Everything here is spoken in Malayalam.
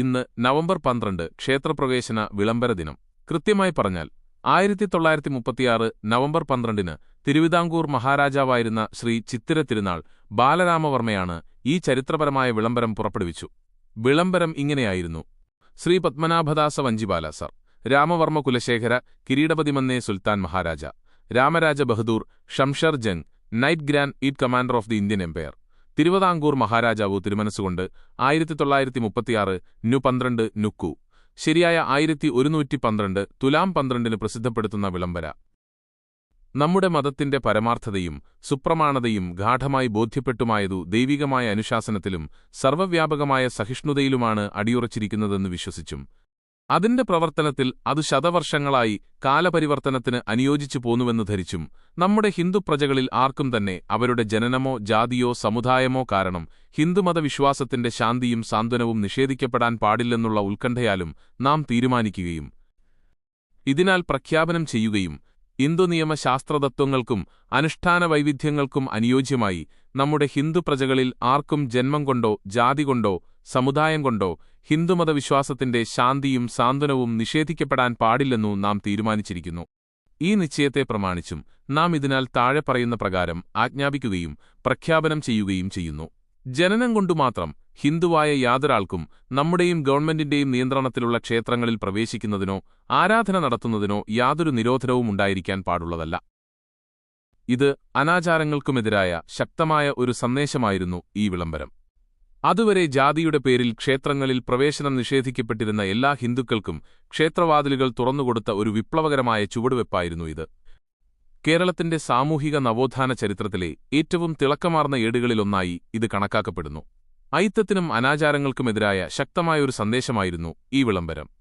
ഇന്ന് നവംബർ പന്ത്രണ്ട് ക്ഷേത്രപ്രവേശന വിളംബര ദിനം. കൃത്യമായി പറഞ്ഞാൽ ആയിരത്തി തൊള്ളായിരത്തി മുപ്പത്തിയാറ് നവംബർ പന്ത്രണ്ടിന് തിരുവിതാംകൂർ മഹാരാജാവായിരുന്ന ശ്രീ ചിത്തിര തിരുനാൾ ബാലരാമവർമ്മയാണ് ഈ ചരിത്രപരമായ വിളംബരം പുറപ്പെടുവിച്ചു. വിളംബരം ഇങ്ങനെയായിരുന്നു. ശ്രീ പത്മനാഭദാസ വഞ്ചിബാല സർ രാമവർമ്മ കുലശേഖര കിരീടപതിമന്നേ സുൽത്താൻ Maharaja Ramaraja Bahadur ഷംഷർ Jung knight grand eat commander of the Indian empire Thiruvithamkoor മഹാരാജാവു തിരുമനസ്സുകൊണ്ട് ആയിരത്തി തൊള്ളായിരത്തി മുപ്പത്തിയാറ് നു പന്ത്രണ്ട് നുക്കു. ശരിയായ ആയിരത്തി ഒരുന്നൂറ്റി പന്ത്രണ്ട് തുലാം പന്ത്രണ്ടിന് പ്രസിദ്ധപ്പെടുത്തുന്ന വിളംബര. നമ്മുടെ മതത്തിന്റെ പരമാർത്ഥതയും സുപ്രമാണതയും ഗാഠമായി ബോധ്യപ്പെട്ടുമായതു ദൈവികമായ അനുശാസനത്തിലും സർവവ്യാപകമായ സഹിഷ്ണുതയിലുമാണ് അടിയുറച്ചിരിക്കുന്നതെന്ന് വിശ്വസിച്ചും അതിന്റെ പ്രവർത്തനത്തിൽ അത് ശതവർഷങ്ങളായി കാലപരിവർത്തനത്തിന് അനുയോജിച്ചു പോന്നുവെന്ന് ധരിച്ചും നമ്മുടെ ഹിന്ദു പ്രജകളിൽ ആർക്കും തന്നെ അവരുടെ ജനനമോ ജാതിയോ സമുദായമോ കാരണം ഹിന്ദുമതവിശ്വാസത്തിന്റെ ശാന്തിയും സാന്ത്വനവും നിഷേധിക്കപ്പെടാൻ പാടില്ലെന്നുള്ള ഉത്കണ്ഠയാലും നാം തീരുമാനിക്കുകയും ഇതിനാൽ പ്രഖ്യാപനം ചെയ്യുകയും ഹിന്ദുനിയമശാസ്ത്രതത്വങ്ങൾക്കും അനുഷ്ഠാന വൈവിധ്യങ്ങൾക്കും അനുയോജ്യമായി നമ്മുടെ ഹിന്ദു പ്രജകളിൽ ആർക്കും ജന്മം കൊണ്ടോ ജാതി കൊണ്ടോ സമുദായം കൊണ്ടോ ഹിന്ദുമതവിശ്വാസത്തിന്റെ ശാന്തിയും സാന്ത്വനവും നിഷേധിക്കപ്പെടാൻ പാടില്ലെന്നു നാം തീരുമാനിച്ചിരിക്കുന്നു. ഈ നിശ്ചയത്തെ പ്രമാണിച്ചും നാം ഇതിനാൽ താഴെ പറയുന്ന പ്രകാരം ആജ്ഞാപിക്കുകയും പ്രഖ്യാപനം ചെയ്യുകയും ചെയ്യുന്നു. ജനനം കൊണ്ടുമാത്രം ഹിന്ദുവായ യാതൊരാൾക്കും നമ്മുടെയും ഗവൺമെന്റിന്റെയും നിയന്ത്രണത്തിലുള്ള ക്ഷേത്രങ്ങളിൽ പ്രവേശിക്കുന്നതിനോ ആരാധന നടത്തുന്നതിനോ യാതൊരു നിരോധനവും ഉണ്ടായിരിക്കാൻ പാടുള്ളതല്ല. ഇത് അനാചാരങ്ങൾക്കുമെതിരായ ശക്തമായ ഒരു സന്ദേശമായിരുന്നു ഈ വിളംബരം. അതുവരെ ജാതിയുടെ പേരിൽ ക്ഷേത്രങ്ങളിൽ പ്രവേശനം നിഷേധിക്കപ്പെട്ടിരുന്ന എല്ലാ ഹിന്ദുക്കൾക്കും ക്ഷേത്രവാതിലുകൾ തുറന്നുകൊടുത്ത ഒരു വിപ്ലവകരമായ ചുവടുവെപ്പായിരുന്നു ഇത്. കേരളത്തിന്റെ സാമൂഹിക നവോത്ഥാന ചരിത്രത്തിലെ ഏറ്റവും തിളക്കമാർന്ന ഏടുകളിലൊന്നായി ഇത് കണക്കാക്കപ്പെടുന്നു. ഐത്തത്തിനും അനാചാരങ്ങൾക്കുമെതിരായ ശക്തമായൊരു സന്ദേശമായിരുന്നു ഈ വിളംബരം.